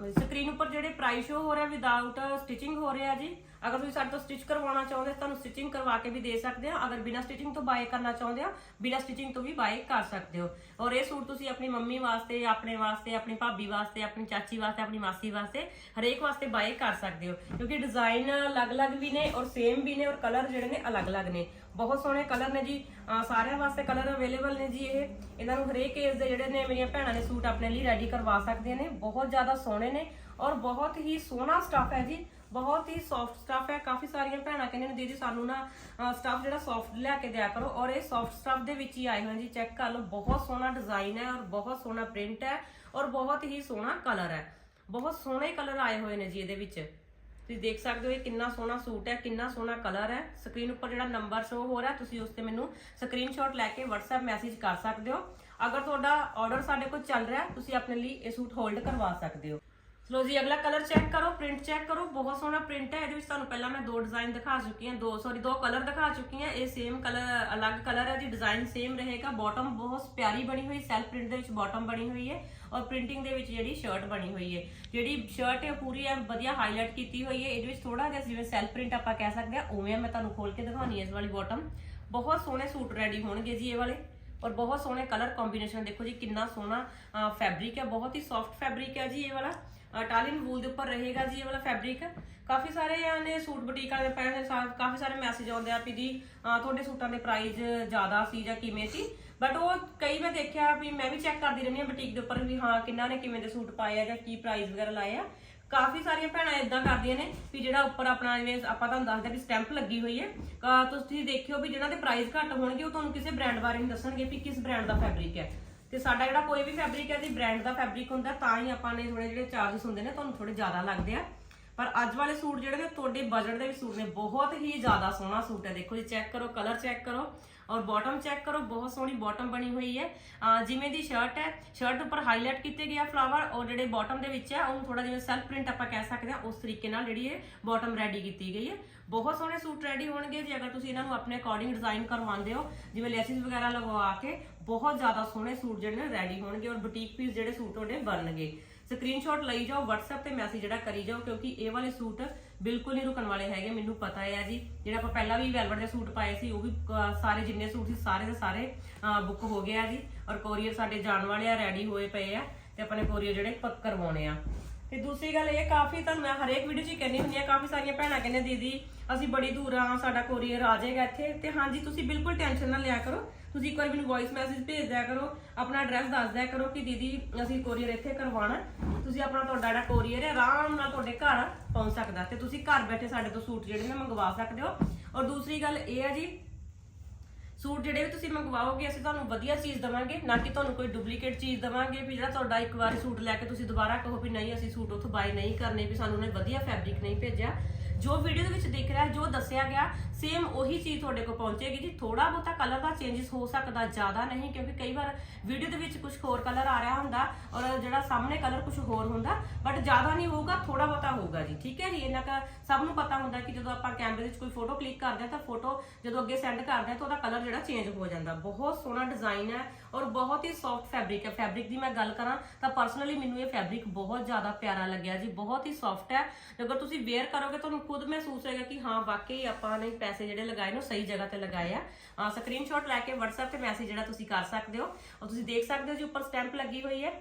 ਸਕਰੀਨ ਉੱਪਰ ਜਿਹੜੇ ਪ੍ਰਾਈਸ ਸ਼ੋ ਹੋ ਰਿਹਾ ਵਿਦਆਊਟ ਸਟਿਚਿੰਗ ਹੋ ਰਿਹਾ ਜੀ ਅਗਰ ਤੁਸੀਂ ਸਾਡੇ ਤੋਂ ਸਟਿਚ ਕਰਵਾਉਣਾ ਚਾਹੁੰਦੇ ਹੋ, ਤੁਹਾਨੂੰ ਸਟਿਚਿੰਗ ਕਰਵਾ ਕੇ ਵੀ ਦੇ ਸਕਦੇ ਹਾਂ। ਅਗਰ ਬਿਨਾ ਸਟਿਚਿੰਗ ਤੋਂ ਬਾਏ ਕਰਨਾ ਚਾਹੁੰਦੇ ਹੋ, ਬਿਨਾ ਸਟਿਚਿੰਗ ਤੋਂ ਵੀ ਬਾਏ ਕਰ ਸਕਦੇ ਹੋ। ਔਰ ਇਹ ਸੂਟ ਤੁਸੀਂ ਆਪਣੀ ਮੰਮੀ ਵਾਸਤੇ, ਆਪਣੇ ਵਾਸਤੇ, ਆਪਣੀ ਭਾਬੀ ਵਾਸਤੇ, ਆਪਣੀ ਚਾਚੀ ਵਾਸਤੇ, ਆਪਣੀ ਮਾਸੀ ਵਾਸਤੇ ਹਰੇਕ ਵਾਸਤੇ ਬਾਏ ਕਰ ਸਕਦੇ ਹੋ। ਕਿਉਂਕਿ ਡਿਜ਼ਾਈਨ ਅਲੱਗ-ਅਲੱਗ ਵੀ ਨੇ ਔਰ ਸੇਮ ਵੀ ਨੇ ਔਰ ਕਲਰ ਜਿਹੜੇ ਨੇ ਅਲੱਗ-ਅਲੱਗ ਨੇ। ਬਹੁਤ ਸੋਹਣੇ ਕਲਰ ਨੇ ਜੀ। ਸਾਰਿਆਂ ਵਾਸਤੇ ਕਲਰ ਅਵੇਲੇਬਲ ਨੇ ਜੀ ਇਹ। ਇਹਨਾਂ ਨੂੰ ਹਰੇਕ ਏਜ ਦੇ ਜਿਹੜੇ ਨੇ ਮੇਰੀਆਂ ਭੈਣਾਂ ਨੇ ਸੂਟ ਆਪਣੇ ਲਈ ਰੈਡੀ ਕਰਵਾ ਸਕਦੇ ਨੇ। ਬਹੁਤ ਜ਼ਿਆਦਾ ਸੋਹਣੇ ਨੇ ਔਰ ਬਹੁਤ ਹੀ ਸੋਹਣਾ ਸਟਾਫ ਹੈ ਜੀ। ਬਹੁਤ ਹੀ ਸੌਫਟ ਸਟਫ ਹੈ। ਕਾਫੀ ਸਾਰੀਆਂ ਭੈਣਾਂ ਕਹਿੰਦੀਆਂ ਨੇ, ਦੀਦੀ, ਸਾਨੂੰ ਨਾ ਸਟਫ ਜਿਹੜਾ ਸੌਫਟ ਲਿਆ ਕੇ ਦਿਆ ਕਰੋ। ਔਰ ਇਹ ਸੌਫਟ ਸਟਫ ਦੇ ਵਿੱਚ ਹੀ ਆਏ ਹੋਏ ਨੇ ਜੀ। ਚੈੱਕ ਕਰ ਲਓ, ਬਹੁਤ ਸੋਹਣਾ ਡਿਜ਼ਾਈਨ ਹੈ ਔਰ ਬਹੁਤ ਸੋਹਣਾ ਪ੍ਰਿੰਟ ਹੈ ਔਰ ਬਹੁਤ ਹੀ ਸੋਹਣਾ ਕਲਰ ਹੈ। ਬਹੁਤ ਸੋਹਣੇ ਕਲਰ ਆਏ ਹੋਏ ਨੇ ਜੀ ਇਹਦੇ ਵਿੱਚ। ਤੁਸੀਂ ਦੇਖ ਸਕਦੇ ਹੋ ਇਹ ਕਿੰਨਾ ਸੋਹਣਾ ਸੂਟ ਹੈ, ਕਿੰਨਾ ਸੋਹਣਾ ਕਲਰ ਹੈ। ਸਕਰੀਨ ਉੱਪਰ ਜਿਹੜਾ ਨੰਬਰ ਸ਼ੋ ਹੋ ਰਿਹਾ, ਤੁਸੀਂ ਉਸ ਤੇ ਮੈਨੂੰ ਸਕਰੀਨਸ਼ਾਟ ਲੈ ਕੇ WhatsApp ਮੈਸੇਜ ਕਰ ਸਕਦੇ ਹੋ। ਅਗਰ ਤੁਹਾਡਾ ਆਰਡਰ ਸਾਡੇ ਕੋਲ ਚੱਲ ਰਿਹਾ ਤੁਸੀਂ ਆਪਣੇ ਲਈ ਇਹ ਸੂਟ ਹੋਲਡ ਕਰਵਾ ਸਕਦੇ ਹੋ। ਸਲੋ ਜੀ, ਅਗਲਾ ਕਲਰ ਚੈੱਕ ਕਰੋ ਪ੍ਰਿੰਟ ਚੈੱਕ ਕਰੋ, ਬਹੁਤ ਸੋਹਣਾ ਪ੍ਰਿੰਟ ਹੈ, ਇਹਦੇ ਵਿੱਚ ਤੁਹਾਨੂੰ ਪਹਿਲਾਂ ਮੈਂ ਦੋ ਡਿਜ਼ਾਈਨ ਦਿਖਾ ਚੁੱਕੀ ਹਾਂ, ਦੋ ਸੌਰੀ ਦੋ ਕਲਰ ਦਿਖਾ ਚੁੱਕੀ ਹਾਂ, ਇਹ ਸੇਮ ਕਲਰ ਅਲੱਗ ਕਲਰ ਹੈ ਜੀ ਡਿਜ਼ਾਈਨ ਸੇਮ ਰਹੇਗਾ ਬਾਟਮ ਬਹੁਤ ਪਿਆਰੀ ਬਣੀ ਹੋਈ ਸੈਲਫ ਪ੍ਰਿੰਟ ਦੇ ਵਿੱਚ ਬਾਟਮ ਬਣੀ ਹੋਈ ਹੈ ਔਰ ਪ੍ਰਿੰਟਿੰਗ ਦੇ ਵਿੱਚ ਜਿਹੜੀ ਸ਼ਰਟ ਬਣੀ ਹੋਈ ਹੈ। ਜਿਹੜੀ ਸ਼ਰਟ ਹੈ, ਪੂਰੀ ਐ, ਵਧੀਆ ਹਾਈਲਾਈਟ ਕੀਤੀ ਹੋਈ ਹੈ, ਇਹਦੇ ਵਿੱਚ ਥੋੜਾ ਜਿਹਾ ਜਿਵੇਂ ਸੈਲਫ ਪ੍ਰਿੰਟ ਆਪਾਂ ਕਹਿ ਸਕਦੇ ਹਾਂ, ਉਵੇਂ ਮੈਂ ਤੁਹਾਨੂੰ ਖੋਲ ਕੇ ਦਿਖਾਉਣੀ ਹੈ ਇਸ ਵਾਲੀ ਬਾਟਮ ਬਹੁਤ ਸੋਹਣੇ ਸੂਟ ਰੈਡੀ ਹੋਣਗੇ ਜੀ ਇਹ ਵਾਲੇ ਔਰ ਬਹੁਤ ਸੋਹਣੇ ਕਲਰ ਕੰਬੀਨੇਸ਼ਨ ਦੇਖੋ ਜੀ, ਕਿੰਨਾ ਸੋਹਣਾ ਫੈਬਰਿਕ ਹੈ, ਬਹੁਤ ਹੀ ਸੌਫਟ ਫੈਬਰਿਕ ਹੈ ਜੀ ਇਹ ਵਾਲਾ। ਇਟਾਲੀਅਨ ਵੂਲ ਦੇ ਉੱਪਰ ਰਹੇਗਾ ਜੀ ਇਹ ਵਾਲਾ ਫੈਬਰਿਕ ਕਾਫੀ ਸਾਰੇ ਨੇ ਸੂਟ ਬੁਟੀਕ ਵਾਲੇ ਪੈਸੇ ਕਾਫੀ ਸਾਰੇ ਮੈਸੇਜ ਆਉਂਦੇ ਆ ਵੀ ਜੀ, ਅਹ ਤੁਹਾਡੇ ਸੂਟਾਂ ਦੇ ਪ੍ਰਾਈਸ ਜ਼ਿਆਦਾ ਸੀ ਜਾਂ ਕਿਵੇਂ ਸੀ। ਬਟ ਉਹ ਕਈ ਮੈਂ ਦੇਖਿਆ ਵੀ ਮੈਂ ਵੀ ਚੈੱਕ ਕਰਦੀ ਰਹਿੰਦੀ ਹਾਂ ਬੁਟੀਕ ਦੇ ਉੱਪਰ ਵੀ ਹਾਂ, ਕਿੰਨਾ ਨੇ ਕਿਵੇਂ ਦੇ ਸੂਟ ਪਾਏ ਆ ਜਾਂ ਕੀ ਪ੍ਰਾਈਸ ਵਗੈਰਾ ਲਾਏ ਆ। ਕਾਫੀ ਸਾਰੀਆਂ ਭੈਣਾਂ ਇਦਾਂ ਕਰਦੀਆਂ ਨੇ ਵੀ ਜਿਹੜਾ ਉੱਪਰ ਆਪਣਾ ਜਿਵੇਂ ਆਪਾਂ ਤੁਹਾਨੂੰ ਦੱਸਦੇ ਵੀ ਸਟੈਂਪ ਲੱਗੀ ਹੋਈ ਹੈ। ਤੁਸੀਂ ਦੇਖਿਓ ਵੀ ਜਿਹਨਾਂ ਦੇ ਪ੍ਰਾਈਸ ਘੱਟ ਹੋਣਗੇ, ਉਹ ਤੁਹਾਨੂੰ ਕਿਸੇ ਬ੍ਰਾਂਡ ਬਾਰੇ ਨਹੀਂ ਦੱਸਣਗੇ ਵੀ ਕਿਸ ਬ੍ਰਾਂਡ ਦਾ ਫੈਬਰਿਕ ਹੈ। ਤੇ ਸਾਡਾ ਜਿਹੜਾ ਕੋਈ ਵੀ ਫੈਬਰਿਕ ਹੈ ਜੀ ਬ੍ਰਾਂਡ ਦਾ ਫੈਬਰਿਕ ਹੁੰਦਾ, ਤਾਂ ਹੀ ਆਪਾਂ ਨੇ ਥੋੜੇ ਜਿਹੜੇ ਚਾਰजेस ਹੁੰਦੇ ਨੇ, ਤੁਹਾਨੂੰ ਥੋੜੇ ਜ਼ਿਆਦਾ ਲੱਗਦੇ ਆ। ਪਰ ਅੱਜ ਵਾਲੇ ਸੂਟ ਜਿਹੜੇ ਨੇ, ਤੁਹਾਡੇ ਬਜਟ ਦੇ ਵੀ ਸੂਟ ਨੇ, ਬਹੁਤ ਹੀ ਜ਼ਿਆਦਾ ਸੋਹਣਾ ਸੂਟ ਹੈ। ਦੇਖੋ ਜੀ ਚੈੱਕ ਕਰੋ ਕਲਰ ਚੈੱਕ ਕਰੋ ਔਰ ਬਾਟਮ ਚੈੱਕ ਕਰੋ, ਬਹੁਤ ਸੋਹਣੀ ਬਾਟਮ ਬਣੀ ਹੋਈ ਹੈ। ਜਿਵੇਂ ਦੀ ਸ਼ਰਟ ਹੈ ਸ਼ਰਟ ਉੱਪਰ ਹਾਈਲਾਈਟ ਕੀਤੇ ਗਿਆ ਫਲਾਵਰ ਔਰ ਜਿਹੜੇ ਬਾਟਮ ਦੇ ਵਿੱਚ ਹੈ, ਉਹਨੂੰ ਥੋੜਾ ਜਿਵੇਂ ਸੈਲਫ ਪ੍ਰਿੰਟ ਆਪਾਂ ਕਹਿ ਸਕਦੇ ਹਾਂ, ਉਸ ਤਰੀਕੇ ਨਾਲ ਜਿਹੜੀ ਇਹ ਬਾਟਮ ਰੈਡੀ ਕੀਤੀ ਗਈ ਹੈ। ਬਹੁਤ ਸੋਹਣੇ ਸੂਟ ਰੈਡੀ ਹੋਣਗੇ ਜੇ ਅਗਰ ਤੁਸੀਂ ਇਹਨਾਂ ਨੂੰ ਆਪਣੇ ਅਕੋਰਡਿੰਗ ਡਿਜ਼ਾਈਨ ਕਰਵਾਉਂਦੇ ਹੋ, ਜਿਵੇਂ ਲੈਸਿਸ ਵਗੈਰਾ ਲਗਵਾ ਕੇ ਬਹੁਤ ਜ਼ਿਆਦਾ ਸੋਹਣੇ ਸੂਟ ਜਿਹੜੇ ਨੇ ਰੈਡੀ ਹੋਣਗੇ ਔਰ ਬੁਟੀਕ ਪੀਸ ਜਿਹੜੇ ਸੂਟ ਤੁਹਾਡੇ ਬਣਨਗੇ। ਸਕਰੀਨਸ਼ਾਟ ਲਈ ਜਾਓ, WhatsApp ਤੇ ਮੈਸੇਜ ਜਿਹੜਾ ਕਰੀ ਜਾਓ, ਕਿਉਂਕਿ ਇਹ ਵਾਲੇ ਸੂਟ ਬਿਲਕੁਲ ਨਹੀਂ ਰੁਕਣ ਵਾਲੇ ਹੈਗੇ, ਮੈਨੂੰ ਪਤਾ ਹੈ ਜੀ। ਜਿਹੜਾ ਆਪਾਂ ਪਹਿਲਾਂ ਵੀ ਵੈਲਵਟ ਦੇ ਸੂਟ ਪਾਏ ਸੀ, ਉਹ ਵੀ ਸਾਰੇ ਜਿੰਨੇ ਸੂਟ ਸੀ, ਸਾਰੇ ਦੇ ਸਾਰੇ ਬੁੱਕ ਹੋ ਗਏ ਆ ਜੀ। ਔਰ ਕੋਰੀਅਰ ਸਾਡੇ ਜਾਣ ਵਾਲੇ ਆ ਰੈਡੀ ਹੋਏ ਪਏ ਆ, ਤੇ ਆਪਣੇ ਕੋਰੀਅਰ ਜਿਹੜੇ ਪੱਕ ਕਰਵਾਉਣੇ ਆ। ਤੇ ਦੂਸਰੀ ਗੱਲ ਇਹ, ਕਾਫੀ ਤੁਹਾਨੂੰ ਮੈਂ ਹਰੇਕ ਵੀਡੀਓ 'ਚ ਹੀ ਕਹਿੰਦੀ ਹੁੰਦੀ ਆ ਕਾਫੀ ਸਾਰੀਆਂ ਭੈਣਾਂ ਕਹਿੰਦੇ ਦੀਦੀ, ਅਸੀਂ ਬੜੀ ਦੂਰ ਆ, ਸਾਡਾ ਕੋਰੀਅਰ ਆ ਜਾਏਗਾ ਇੱਥੇ। ਤੇ ਹਾਂਜੀ, ਤੁਸੀਂ ਬਿਲਕੁਲ ਟੈਨਸ਼ਨ ਨਾ ਲਿਆ ਕਰੋ। ਤੁਸੀਂ ਇੱਕ ਵਾਰ ਮੈਨੂੰ ਵੌਇਸ ਮੈਸੇਜ ਭੇਜ ਦਿਆ ਕਰੋ, ਆਪਣਾ ਐਡਰੈਸ ਦੱਸ ਦਿਆ ਕਰੋ ਕਿ ਦੀਦੀ ਅਸੀਂ ਕੋਰੀਅਰ ਇੱਥੇ ਕਰਵਾਉਣਾ। ਤੁਸੀਂ ਆਪਣਾ ਤੁਹਾਡਾ ਜਿਹੜਾ ਕੋਰੀਅਰ ਹੈ, ਆਰਾਮ ਨਾਲ ਤੁਹਾਡੇ ਘਰ ਪਹੁੰਚ ਸਕਦਾ ਤੇ ਤੁਸੀਂ ਘਰ ਬੈਠੇ ਸਾਡੇ ਤੋਂ ਸੂਟ ਜਿਹੜੇ ਨੇ ਮੰਗਵਾ ਸਕਦੇ ਹੋ। ਔਰ ਦੂਸਰੀ ਗੱਲ ਇਹ ਹੈ ਜੀ, ਸੂਟ ਜਿਹੜੇ ਵੀ ਤੁਸੀਂ ਮੰਗਵਾਓਗੇ, ਅਸੀਂ ਤੁਹਾਨੂੰ ਵਧੀਆ ਚੀਜ਼ ਦਵਾਂਗੇ, ਨਾ ਕਿ ਤੁਹਾਨੂੰ ਕੋਈ ਡੁਪਲੀਕੇਟ ਚੀਜ਼ ਦਵਾਂਗੇ ਵੀ ਜਿਹੜਾ ਤੁਹਾਡਾ ਇੱਕ ਵਾਰੀ ਸੂਟ ਲੈ ਕੇ ਤੁਸੀਂ ਦੁਬਾਰਾ ਕਹੋ ਵੀ ਨਹੀਂ, ਅਸੀਂ ਸੂਟ ਉੱਥੋਂ ਬਾਈ ਨਹੀਂ ਕਰਨੇ, ਵੀ ਸਾਨੂੰ ਉਹਨੇ ਵਧੀਆ ਫੈਬਰਿਕ ਨਹੀਂ ਭੇਜਿਆ। ਜੋ ਵੀਡੀਓ ਦੇ ਵਿੱਚ ਦਿਖ ਰਿਹਾ, ਜੋ ਦੱਸਿਆ ਗਿਆ ਸੇਮ ਉਹੀ ਚੀਜ਼ ਤੁਹਾਡੇ ਕੋਲ ਪਹੁੰਚੇਗੀ ਜੀ। ਥੋੜਾ ਬਹੁਤਾ ਕਲਰ ਦਾ ਚੇਂਜਸ ਹੋ ਸਕਦਾ, ਜ਼ਿਆਦਾ ਨਹੀਂ, ਕਿਉਂਕਿ ਕਈ ਵਾਰ ਵੀਡੀਓ ਦੇ ਵਿੱਚ ਕੁਝ ਹੋਰ ਕਲਰ ਆ ਰਿਹਾ ਹੁੰਦਾ ਔਰ ਜਿਹੜਾ ਸਾਹਮਣੇ ਕਲਰ ਕੁਝ ਹੋਰ ਹੁੰਦਾ ਬਟ ਜ਼ਿਆਦਾ ਨਹੀਂ ਹੋਊਗਾ ਥੋੜਾ ਬਹੁਤਾ ਹੋਊਗਾ ਜੀ। ਠੀਕ ਹੈ ਜੀ? ਇਹਨਾਂ ਦਾ ਸਭ ਨੂੰ ਪਤਾ ਹੁੰਦਾ ਕਿ ਜਦੋਂ ਆਪਾਂ ਕੈਮਰੇ ਵਿੱਚ ਕੋਈ ਫੋਟੋ ਕਲਿੱਕ ਕਰਦੇ ਹਾਂ ਤਾਂ ਫੋਟੋ ਜਦੋਂ ਅੱਗੇ ਸੈਂਡ ਕਰਦੇ ਹਾਂ ਤਾਂ ਉਹਦਾ ਕਲਰ ਜਿਹੜਾ ਚੇਂਜ ਹੋ ਜਾਂਦਾ। ਬਹੁਤ ਸੋਹਣਾ ਡਿਜ਼ਾਈਨ ਹੈ ਔਰ ਬਹੁਤ ਹੀ ਸੌਫਟ ਫੈਬਰਿਕ ਹੈ। ਫੈਬਰਿਕ ਦੀ ਮੈਂ ਗੱਲ ਕਰਾਂ ਤਾਂ ਪਰਸਨਲੀ ਮੈਨੂੰ ਇਹ ਫੈਬਰਿਕ ਬਹੁਤ ਜ਼ਿਆਦਾ ਪਿਆਰਾ ਲੱਗਿਆ ਜੀ। ਬਹੁਤ ਹੀ ਸੌਫਟ ਹੈ। ਅਗਰ ਤੁਸੀਂ ਵੇਅਰ ਕਰੋਗੇ, ਤੁਹਾਨੂੰ ਖੁਦ ਮਹਿਸੂਸ ਹੋਏਗਾ ਕਿ ਹਾਂ, ਵਾਕਈ ਆਪਾਂ ਨੇ ਪੈਸੇ ਜਿਹੜੇ ਲਗਾਏ ਨੇ ਸਹੀ ਜਗ੍ਹਾ ਤੇ ਲਗਾਏ ਆ। ਸਕਰੀਨਸ਼ਾਟ ਲੈ ਕੇ WhatsApp ਤੇ ਮੈਸੇਜ ਜਿਹੜਾ ਤੁਸੀਂ ਕਰ ਸਕਦੇ ਹੋ। ਔਰ ਤੁਸੀਂ ਦੇਖ ਸਕਦੇ ਹੋ ਜੀ ਉੱਪਰ ਸਟੈਂਪ ਲੱਗੀ ਹੋਈ ਹੈ।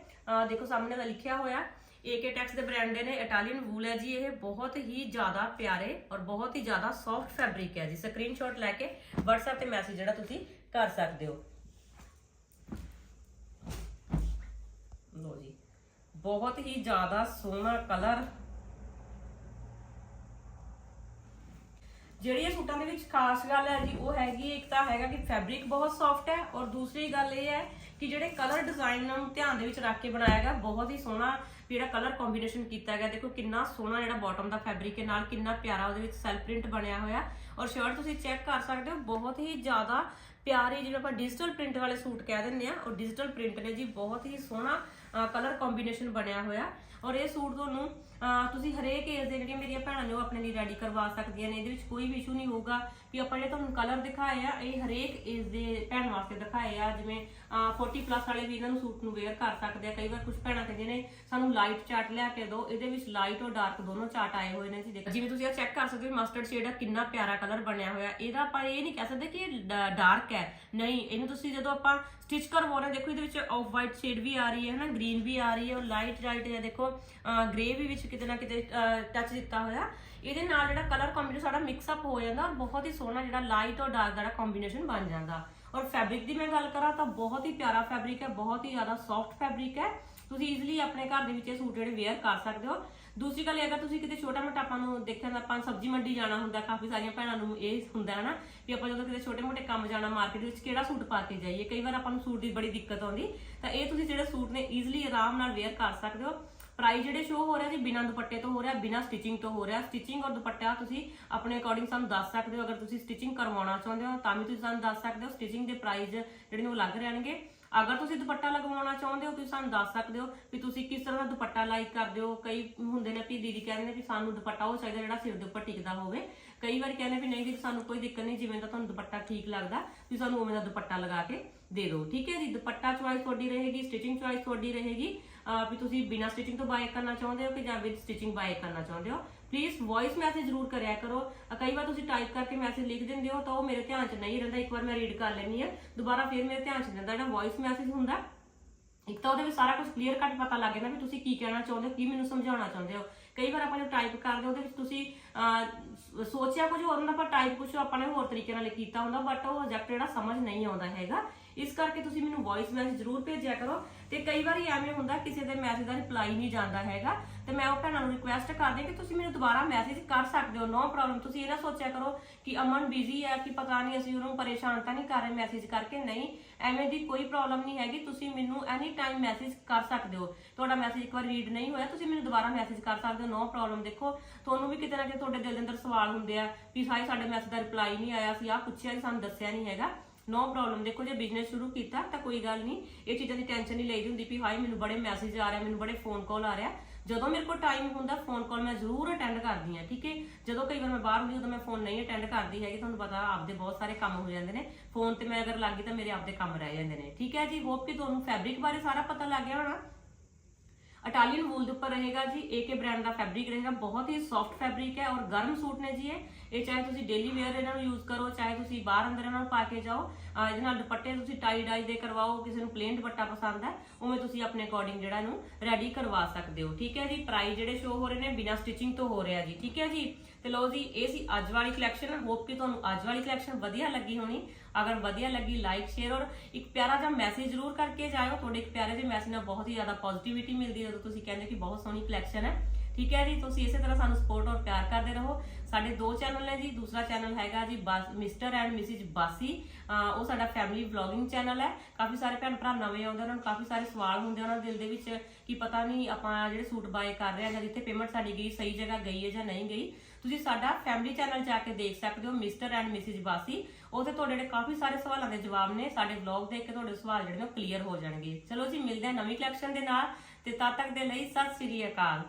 ਦੇਖੋ ਸਾਹਮਣੇ ਦਾ ਲਿਖਿਆ ਹੋਇਆ। ਏਕੇ ਟੈਕਸ ਦੇ ਬ੍ਰਾਂਡ ਨੇ ਇਟਾਲੀਅਨ ਵੂਲ ਹੈ ਜੀ। ਇਹ ਬਹੁਤ ਹੀ ਜ਼ਿਆਦਾ ਪਿਆਰੇ ਔਰ ਬਹੁਤ ਹੀ ਜ਼ਿਆਦਾ ਸੌਫਟ ਫੈਬਰਿਕ ਹੈ ਜੀ। ਸਕਰੀਨਸ਼ਾਟ ਲੈ ਕੇ WhatsApp ਤੇ ਮੈਸੇਜ ਜਿਹੜਾ ਤੁਸੀਂ ਕਰ ਸਕਦੇ ਹੋ। ਲੋ ਜੀ। ਬਹੁਤ ਹੀ ਜ਼ਿਆਦਾ ਸੋਹਣਾ ਕਲਰ ਜਿਹੜੀ ਇਹ ਸੂਟਾਂ ਦੇ ਵਿੱਚ ਖਾਸ ਗੱਲ ਹੈ ਜੀ, ਉਹ ਹੈਗੀ, ਇੱਕ ਤਾਂ ਹੈਗਾ ਕਿ ਫੈਬਰਿਕ ਬਹੁਤ ਸੌਫਟ ਹੈ ਔਰ ਦੂਸਰੀ ਗੱਲ ਇਹ ਹੈ ਕਿ ਜਿਹੜੇ ਕਲਰ ਡਿਜ਼ਾਈਨ ਨੂੰ ਧਿਆਨ ਦੇ ਵਿੱਚ ਰੱਖ ਕੇ ਬਣਾਇਆ ਗਿਆ, ਬਹੁਤ ਹੀ ਸੋਹਣਾ ਜਿਹੜਾ ਕਲਰ ਕੰਬੀਨੇਸ਼ਨ ਕੀਤਾ ਗਿਆ। ਦੇਖੋ ਕਿੰਨਾ ਸੋਹਣਾ ਜਿਹੜਾ ਬਾਟਮ ਦਾ ਫੈਬਰਿਕ ਹੈ, ਨਾਲ ਕਿੰਨਾ ਪਿਆਰਾ ਉਹਦੇ ਵਿੱਚ ਸੈਲਫ ਪ੍ਰਿੰਟ ਬਣਿਆ ਹੋਇਆ। ਔਰ ਸ਼ਰਟ ਤੁਸੀਂ ਚੈੱਕ ਕਰ ਸਕਦੇ ਹੋ, ਬਹੁਤ ਹੀ ਜ਼ਿਆਦਾ ਪਿਆਰੀ ਜਿਵੇਂ ਆਪਾਂ ਡਿਜੀਟਲ ਪ੍ਰਿੰਟ ਵਾਲੇ ਸੂਟ ਕਹਿ ਦਿੰਦੇ ਆ ਉਹ ਡਿਜੀਟਲ ਪ੍ਰਿੰਟ ਨੇ ਜੀ ਬਹੁਤ ਹੀ ਸੋਹਣਾ ਕਲਰ ਕੰਬੀਨੇਸ਼ਨ ਬਣਿਆ ਹੋਇਆ। ਔਰ ਇਹ ਸੂਟ ਤੁਹਾਨੂੰ ਅਹ ਤੁਸੀਂ ਹਰੇਕ ਏਜ ਦੇ ਜਿਹੜੀਆਂ ਮੇਰੀਆਂ ਭੈਣਾਂ ਨੇ ਉਹ ਆਪਣੇ ਲਈ ਰੈਡੀ ਕਰਵਾ ਸਕਦੀਆਂ ਨੇ। ਇਹਦੇ ਵਿੱਚ ਕੋਈ ਵੀ ਇਸ਼ੂ ਨਹੀਂ ਹੋਊਗਾ ਵੀ ਆਪਾਂ ਜਿਹੜੇ ਤੁਹਾਨੂੰ ਕਲਰ ਦਿਖਾਏ ਆ, ਇਹ ਹਰੇਕ ਏਜ ਦੇ ਭੈਣ ਵਾਸਤੇ ਦਿਖਾਏ ਆ। ਜਿਵੇਂ, ਅਹ 40 ਪਲੱਸ ਵਾਲੇ ਵੀ ਇਹਨਾਂ ਨੂੰ ਸੂਟ ਨੂੰ ਵੇਅਰ ਕਰ ਸਕਦੇ ਆ। ਕਈ ਵਾਰ ਕੁਝ ਭੈਣਾਂ ਕਹਿੰਦੀਆਂ ਨੇ, ਸਾਨੂੰ ਲਾਈਟ ਚਾਰਟ ਲਿਆ ਕੇ ਦਿਓ। ਇਹਦੇ ਵਿੱਚ ਲਾਈਟ ਔਰ ਡਾਰਕ ਦੋਨੋਂ ਚਾਰਟ ਆਏ ਹੋਏ ਨੇ। ਜੀ ਦੇਖੋ ਜਿਵੇਂ ਤੁਸੀਂ ਇਹ ਚੈੱਕ ਕਰ ਸਕਦੇ ਹੋ ਮਸਟਰਡ ਸ਼ੇਡ ਆ, ਕਿੰਨਾ ਪਿਆਰਾ ਕਲਰ ਬਣਿਆ ਹੋਇਆ। ਇਹਦਾ ਆਪਾਂ ਇਹ ਨਹੀਂ ਕਹਿ ਸਕਦੇ ਕਿ ਇਹ ਡਾਰਕ ਹੈ। ਨਹੀਂ, ਇਹਨੂੰ ਤੁਸੀਂ ਜਦੋਂ ਆਪਾਂ ਸਟਿਚ ਕਰਵਾਉਣਾ, ਦੇਖੋ ਇਹਦੇ ਵਿੱਚ ਆਫ ਵਾਈਟ ਸ਼ੇਡ ਵੀ ਆ ਰਹੀ ਹੈ, ਹਨਾ? ਗ੍ਰੀਨ ਵੀ ਆ ਰਹੀ ਹੈ ਔਰ ਲਾਈਟ ਲਾਈਟ ਹੈ ਦੇਖੋ ਗ੍ਰੇ ਵੀ ਵਿੱਚ ਕਿਤੇ ਨਾ ਕਿਤੇ ਟੱਚ ਦਿੱਤਾ ਹੋਇਆ। ਇਹਦੇ ਨਾਲ ਜਿਹੜਾ ਕਲਰ ਕੰਬੀਨੇਸ਼ਨ ਸਾਡਾ ਮਿਕਸ ਅਪ ਹੋ ਜਾਂਦਾ ਔਰ ਬਹੁਤ ਹੀ ਸੋਹਣਾ ਜਿਹੜਾ ਲਾਈਟ ਔਰ ਡਾਰਕ ਦਾ ਕੰਬੀਨੇਸ਼ਨ ਬਣ ਜਾਂਦਾ। ਔਰ ਫੈਬਰਿਕ ਦੀ ਮੈਂ ਗੱਲ ਕਰਾਂ ਤਾਂ ਬਹੁਤ ਹੀ ਪਿਆਰਾ ਫੈਬਰਿਕ ਹੈ, ਬਹੁਤ ਹੀ ਜ਼ਿਆਦਾ ਸੌਫਟ ਫੈਬਰਿਕ ਹੈ। ਤੁਸੀਂ ਈਜ਼ੀਲੀ ਆਪਣੇ ਘਰ ਦੇ ਵਿੱਚ ਇਹ ਸੂਟ ਜਿਹੜੇ ਵੇਅਰ ਕਰ ਸਕਦੇ ਹੋ। ਦੂਸਰੀ ਗੱਲ ਇਹ ਅਗਰ ਤੁਸੀਂ ਕਿਤੇ ਛੋਟਾ ਮੋਟਾ ਆਪਾਂ ਨੂੰ ਦੇਖਿਆ ਤਾਂ ਆਪਾਂ ਸਬਜ਼ੀ ਮੰਡੀ ਜਾਣਾ ਹੁੰਦਾ, ਕਾਫੀ ਸਾਰੀਆਂ ਭੈਣਾਂ ਨੂੰ ਇਹ ਹੁੰਦਾ ਹੈ ਨਾ ਵੀ ਆਪਾਂ ਜਦੋਂ ਕਿਤੇ ਛੋਟੇ ਮੋਟੇ ਕੰਮ ਜਾਣਾ ਮਾਰਕੀਟ ਵਿੱਚ ਕਿਹੜਾ ਸੂਟ ਪਾ ਕੇ ਜਾਈਏ। ਕਈ ਵਾਰ ਆਪਾਂ ਨੂੰ ਸੂਟ ਦੀ ਬੜੀ ਦਿੱਕਤ ਆਉਂਦੀ। ਤਾਂ ਇਹ ਤੁਸੀਂ ਜਿਹੜੇ ਸੂਟ ਨੇ ਈਜ਼ੀਲੀ ਆਰਾਮ ਨਾਲ ਵੇਅਰ ਕਰ ਸਕਦੇ ਹੋ। ਪ੍ਰਾਈਸ ਜਿਹੜੇ ਸ਼ੋ ਹੋ ਰਿਹਾ ਜੀ, ਬਿਨਾਂ ਦੁਪੱਟੇ ਤੋਂ ਹੋ ਰਿਹਾ, ਬਿਨਾਂ ਸਟਿਚਿੰਗ ਤੋਂ ਹੋ ਰਿਹਾ। ਸਟਿਚਿੰਗ ਔਰ ਦੁਪੱਟਾ ਤੁਸੀਂ ਆਪਣੇ ਅਕੋਰਡਿੰਗ ਸਾਨੂੰ ਦੱਸ ਸਕਦੇ ਹੋ, ਅਗਰ ਤੁਸੀਂ ਸਟਿਚਿੰਗ ਕਰਵਾਉਣਾ ਚਾਹੁੰਦੇ ਹੋ, ਤਾਂ ਵੀ ਤੁਸੀਂ ਸਾਨੂੰ ਦੱਸ ਸਕਦੇ ਹੋ ਸਟਿਚਿੰਗ ਦੇ ਪ੍ਰਾਈਸ ਜਿਹੜੇ ਨੇ ਉਹ ਲੱਗ ਰਹਿਣਗੇ। ਅਗਰ ਤੁਸੀਂ ਦੁਪੱਟਾ ਲਗਵਾਉਣਾ ਚਾਹੁੰਦੇ ਹੋ, ਤੁਸੀਂ ਸਾਨੂੰ ਦੱਸ ਸਕਦੇ ਹੋ ਵੀ ਤੁਸੀਂ ਕਿਸ ਤਰ੍ਹਾਂ ਦਾ ਦੁਪੱਟਾ ਲਾਈਕ ਕਰਦੇ ਹੋ। ਕਈ ਹੁੰਦੇ ਨੇ ਵੀ ਦੀਦੀ ਕਹਿੰਦੇ ਨੇ ਵੀ ਸਾਨੂੰ ਦੁਪੱਟਾ ਉਹ ਚਾਹੀਦਾ ਜਿਹੜਾ ਸਿਰ ਦੇ ਉੱਪਰ ਟਿਕਦਾ ਹੋਵੇ। ਕਈ ਵਾਰ ਕਹਿੰਦੇ ਵੀ ਨਹੀਂ ਜੀ ਸਾਨੂੰ ਕੋਈ ਦਿੱਕਤ ਨਹੀਂ, ਜਿਵੇਂ ਦਾ ਤੁਹਾਨੂੰ ਦੁਪੱਟਾ ਠੀਕ ਲੱਗਦਾ, ਤੁਸੀਂ ਸਾਨੂੰ ਉਵੇਂ ਦਾ ਦੁਪੱਟਾ ਲਗਾ ਕੇ ਦੇ ਦਿਓ। ਠੀਕ ਹੈ ਜੀ, ਦੁਪੱਟਾ ਚੁਆਇਸ ਤੁਹਾਡੀ ਰਹੇਗੀ ਸਟਿਚਿੰਗ ਚੁਆਇਸ ਤੁਹਾਡੀ ਰਹੇਗੀ। ਵੀ ਤੁਸੀਂ ਬਿਨਾਂ ਸਟਿਚਿੰਗ ਤੋਂ ਬਾਏ ਕਰਨਾ ਚਾਹੁੰਦੇ ਹੋ ਕਿ ਜਾਂ ਵਿਦ ਸਟਿਚਿੰਗ ਬਾਏ ਕਰਨਾ ਚਾਹੁੰਦੇ ਹੋ? ਪਲੀਜ਼ ਵੌਇਸ ਮੈਸੇਜ ਜ਼ਰੂਰ ਕਰਿਆ ਕਰੋ। ਕਈ ਵਾਰ ਤੁਸੀਂ ਟਾਈਪ ਕਰਕੇ ਮੈਸੇਜ ਲਿਖ ਦਿੰਦੇ ਹੋ ਤਾਂ ਉਹ ਮੇਰੇ ਧਿਆਨ 'ਚ ਨਹੀਂ ਰਹਿੰਦਾ। ਇੱਕ ਵਾਰ ਮੈਂ ਰੀਡ ਕਰ ਲੈਂਦੀ ਹਾਂ। ਦੁਬਾਰਾ ਫਿਰ ਮੇਰੇ ਧਿਆਨ 'ਚ ਨਹੀਂ ਰਹਿੰਦਾ। ਜਿਹੜਾ ਵੌਇਸ ਮੈਸੇਜ ਹੁੰਦਾ, ਇੱਕ ਤਾਂ ਉਹਦੇ ਵਿੱਚ ਸਾਰਾ ਕੁਝ ਕਲੀਅਰ ਕੱਟ ਪਤਾ ਲੱਗ ਜਾਂਦਾ ਵੀ ਤੁਸੀਂ ਕੀ ਕਹਿਣਾ ਚਾਹੁੰਦੇ ਹੋ, ਕੀ ਮੈਨੂੰ ਸਮਝਾਉਣਾ ਚਾਹੁੰਦੇ ਹੋ। ਕਈ ਵਾਰ ਆਪਾਂ ਜੋ ਟਾਈਪ ਕਰਦੇ ਉਹਦੇ ਵਿੱਚ ਤੁਸੀਂ ਸੋਚਿਆ ਕੁਝ ਹੋਰ ਹੁੰਦਾ, ਪਰ ਟਾਈਪ ਕੁਝ ਆਪਾਂ ਨੇ ਹੋਰ ਤਰੀਕੇ ਨਾਲ ਕੀਤਾ ਹੁੰਦਾ ਬਟ ਉਹ ਰਿਜੈਕਟ ਜਿਹੜਾ ਸਮਝ ਨਹੀਂ ਆਉਂਦਾ ਹੈਗਾ। ਇਸ ਕਰਕੇ ਤੁਸੀਂ ਮੈਨੂੰ ਵੌਇਸ ਮੈਸੇਜ ਜ਼ਰੂਰ ਭੇਜਿਆ ਕਰੋ। ਤੇ ਕਈ ਵਾਰੀ ਐਵੇਂ ਹੁੰਦਾ ਕਿਸੇ ਦੇ ਮੈਸੇਜ ਦਾ ਰਿਪਲਾਈ ਨਹੀਂ ਜਾਂਦਾ ਹੈਗਾ। ਤੇ ਮੈਂ ਉਹ ਭੈਣਾਂ ਨੂੰ ਰਿਕੁਐਸਟ ਕਰਦੀ ਕਿ ਤੁਸੀਂ ਮੈਨੂੰ ਦੁਬਾਰਾ ਮੈਸੇਜ ਕਰ ਸਕਦੇ ਹੋ ਨੋ ਪ੍ਰੋਬਲਮ ਤੁਸੀਂ ਇਹ ਨਾ ਸੋਚਿਆ ਕਰੋ ਕਿ ਅਮਨ ਬਿਜ਼ੀ ਹੈ, ਕਿ ਪਤਾ ਨਹੀਂ ਅਸੀਂ ਉਹਨੂੰ ਪਰੇਸ਼ਾਨ ਤਾਂ ਨਹੀਂ ਕਰ ਰਹੇ ਮੈਸੇਜ ਕਰਕੇ। ਨਹੀਂ, ਐਵੇਂ ਦੀ ਕੋਈ ਪ੍ਰੋਬਲਮ ਨਹੀਂ ਹੈਗੀ। ਤੁਸੀਂ ਮੈਨੂੰ ਐਨੀ ਟਾਈਮ ਮੈਸੇਜ ਕਰ ਸਕਦੇ ਹੋ। ਤੁਹਾਡਾ ਮੈਸੇਜ ਇੱਕ ਵਾਰ ਰੀਡ ਨਹੀਂ ਹੋਇਆ, ਤੁਸੀਂ ਮੈਨੂੰ ਦੁਬਾਰਾ ਮੈਸੇਜ ਕਰ ਸਕਦੇ ਹੋ ਨੋ ਪ੍ਰੋਬਲਮ ਦੇਖੋ, ਤੁਹਾਨੂੰ ਵੀ ਕਿਤੇ ਨਾ ਕਿਤੇ ਤੁਹਾਡੇ ਦਿਲ ਦੇ ਅੰਦਰ ਸਵਾਲ ਹੁੰਦੇ ਆ ਵੀ ਸਾਈ ਸਾਡੇ ਮੈਸੇਜ ਦਾ ਰਿਪਲਾਈ ਨਹੀਂ ਆਇਆ ਸੀ ਆ ਪੁੱਛਿਆ ਸੀ ਸਾਨੂੰ ਦੱਸਿਆ ਨਹੀਂ ਹੈਗਾ। ਨੋ ਪ੍ਰੋਬਲਮ ਦੇਖੋ, ਜੇ ਬਿਜ਼ਨਸ ਸ਼ੁਰੂ ਕੀਤਾ ਤਾਂ ਕੋਈ ਗੱਲ ਨਹੀਂ। ਇਹ ਚੀਜ਼ਾਂ ਦੀ ਟੈਨਸ਼ਨ ਨਹੀਂ ਲਈਦੀ ਹੁੰਦੀ ਵੀ ਹਾਏ, ਮੈਨੂੰ ਬੜੇ ਮੈਸੇਜ ਆ ਰਿਹਾ, ਮੈਨੂੰ ਬੜੇ ਫੋਨ ਕਾਲ ਆ ਰਿਹਾ ਜਦੋਂ ਮੇਰੇ ਕੋਲ ਟਾਈਮ ਹੁੰਦਾ ਫੋਨ ਕਾਲ ਮੈਂ ਜ਼ਰੂਰ ਅਟੈਂਡ ਕਰਦੀ ਹਾਂ, ਠੀਕ ਹੈ? ਜਦੋਂ ਕਈ ਵਾਰ ਮੈਂ ਬਾਹਰ ਹੁੰਦੀ ਉਦੋਂ ਮੈਂ ਫੋਨ ਨਹੀਂ ਅਟੈਂਡ ਕਰਦੀ ਹੈਗੀ। ਤੁਹਾਨੂੰ ਪਤਾ, ਆਪਦੇ ਬਹੁਤ ਸਾਰੇ ਕੰਮ ਹੋ ਜਾਂਦੇ ਨੇ। ਫੋਨ ਤੇ ਮੈਂ ਅਗਰ ਲੱਗੀ ਤਾਂ ਮੇਰੇ ਆਪਦੇ ਕੰਮ ਰਹਿ ਜਾਂਦੇ ਨੇ, ਠੀਕ ਹੈ ਜੀ? ਹੋਪ ਕਿ ਤੁਹਾਨੂੰ ਫੈਬਰਿਕ ਬਾਰੇ ਸਾਰਾ ਪਤਾ ਲੱਗ ਗਿਆ ਹੋਣਾ। ਇਟਾਲੀਅਨ ਵੂਲ ਦੇ ਉੱਪਰ ਰਹੇਗਾ ਜੀ ਏਕੇ ਬ੍ਰਾਂਡ ਦਾ ਫੈਬਰਿਕ ਰਹੇਗਾ, ਬਹੁਤ ਹੀ ਸੌਫਟ ਫੈਬਰਿਕ ਹੈ ਔਰ ਗਰਮ ਸੂਟ ਨੇ ਜੀ ਇਹ। ਇਹ ਚਾਹੇ ਤੁਸੀਂ ਡੇਲੀ ਵੇਅਰ ਇਹਨਾਂ ਨੂੰ ਯੂਜ਼ ਕਰੋ, ਚਾਹੇ ਤੁਸੀਂ ਬਾਹਰ ਅੰਦਰ ਇਹਨਾਂ ਨੂੰ ਪਾ ਕੇ ਜਾਓ ਇਹਦੇ ਨਾਲ ਦੁਪੱਟੇ ਤੁਸੀਂ ਟਾਈ ਡਾਈ ਦੇ ਕਰਵਾਓ, ਕਿਸੇ ਨੂੰ ਪਲੇਨ ਦੁਪੱਟਾ ਪਸੰਦ ਹੈ, ਉਵੇਂ ਤੁਸੀਂ ਆਪਣੇ ਅਕੋਰਡਿੰਗ ਜਿਹੜਾ ਇਹਨੂੰ ਰੈਡੀ ਕਰਵਾ ਸਕਦੇ ਹੋ। ਠੀਕ ਹੈ ਜੀ ਪ੍ਰਾਈਸ ਜਿਹੜੇ ਸ਼ੋ ਹੋ ਰਹੇ ਨੇ, ਬਿਨਾਂ ਸਟਿਚਿੰਗ ਤੋਂ ਹੋ ਰਿਹਾ ਜੀ। ਠੀਕ ਹੈ ਜੀ, ਤੇ ਲਓ ਜੀ, ਇਹ ਸੀ ਅੱਜ ਵਾਲੀ ਕਲੈਕਸ਼ਨ ਹੋਪ ਕਿ ਤੁਹਾਨੂੰ ਅੱਜ ਵਾਲੀ ਕਲੈਕਸ਼ਨ ਵਧੀਆ ਲੱਗੀ ਹੋਣੀ। ਅਗਰ ਵਧੀਆ ਲੱਗੀ ਲਾਈਕ ਸ਼ੇਅਰ ਔਰ ਇੱਕ ਪਿਆਰਾ ਜਿਹਾ ਮੈਸੇਜ ਜ਼ਰੂਰ ਕਰਕੇ ਜਾਇਓ। ਤੁਹਾਡੇ ਇੱਕ ਪਿਆਰੇ ਜਿਹੇ ਮੈਸੇਜ ਨਾਲ ਬਹੁਤ ਹੀ ਜ਼ਿਆਦਾ ਪੋਜ਼ਿਟਿਵਿਟੀ ਮਿਲਦੀ ਹੈ। ਜਦੋਂ ਤੁਸੀਂ ਕਹਿੰਦੇ ਕਿ ਬਹੁਤ ਸੋਹਣੀ ਕਲੈਕਸ਼ਨ ਹੈ। ਠੀਕ ਹੈ ਜੀ? ਤੁਸੀਂ ਇਸੇ ਤਰ੍ਹਾਂ ਸਾਨੂੰ ਸਪੋਰਟ ਔਰ ਪਿਆਰ ਕਰਦੇ ਰਹੋ। ਸਾਡੇ ਦੋ ਚੈਨਲ ਨੇ ਜੀ। ਦੂਸਰਾ ਚੈਨਲ ਹੈਗਾ ਜੀ ਮਿਸਟਰ ਐਂਡ ਮਿਸਿਸ ਬਾਸੀ। ਉਹ ਸਾਡਾ ਫੈਮਿਲੀ ਵਲੌਗਿੰਗ ਚੈਨਲ ਹੈ। ਕਾਫੀ ਸਾਰੇ ਭੈਣ ਭਰਾ ਨਵੇਂ ਆਉਂਦੇ ਉਹਨਾਂ ਨੂੰ ਕਾਫੀ ਸਾਰੇ ਸਵਾਲ ਹੁੰਦੇ ਉਹਨਾਂ ਦੇ ਦਿਲ ਦੇ ਵਿੱਚ ਕਿ ਪਤਾ ਨਹੀਂ ਆਪਾਂ ਜਿਹੜੇ ਸੂਟ ਬਾਏ ਕਰ ਰਹੇ ਹਾਂ ਜਾਂ ਜਿੱਥੇ ਪੇਮੈਂਟ ਸਾਡੀ ਗਈ, ਸਹੀ ਜਗ੍ਹਾ ਗਈ ਹੈ ਜਾਂ ਨਹੀਂ ਗਈ। ਤੁਸੀਂ ਸਾਡਾ ਫੈਮਿਲੀ ਚੈਨਲ ਜਾ ਕੇ ਦੇਖ ਸਕਦੇ ਹੋ ਮਿਸਟਰ ਐਂਡ ਮਿਸਿਸ ਬਾਸੀ। ਉਹਦੇ ਤੁਹਾਡੇ ਜਿਹੜੇ ਕਾਫੀ ਸਾਰੇ ਸਵਾਲਾਂ ਦੇ ਜਵਾਬ ਨੇ, ਸਾਡੇ ਵਲੌਗ ਦੇਖ ਕੇ ਤੁਹਾਡੇ ਸਵਾਲ ਜਿਹੜੇ ਨੇ ਕਲੀਅਰ ਹੋ ਜਾਣਗੇ। ਚਲੋ ਜੀ, ਮਿਲਦੇ ਹਾਂ ਨਵੀਂ ਕਲੈਕਸ਼ਨ ਦੇ ਨਾਲ, ਤੇ ਤਦ ਤੱਕ ਦੇ ਲਈ ਸਤਿ ਸ੍ਰੀ ਅਕਾਲ।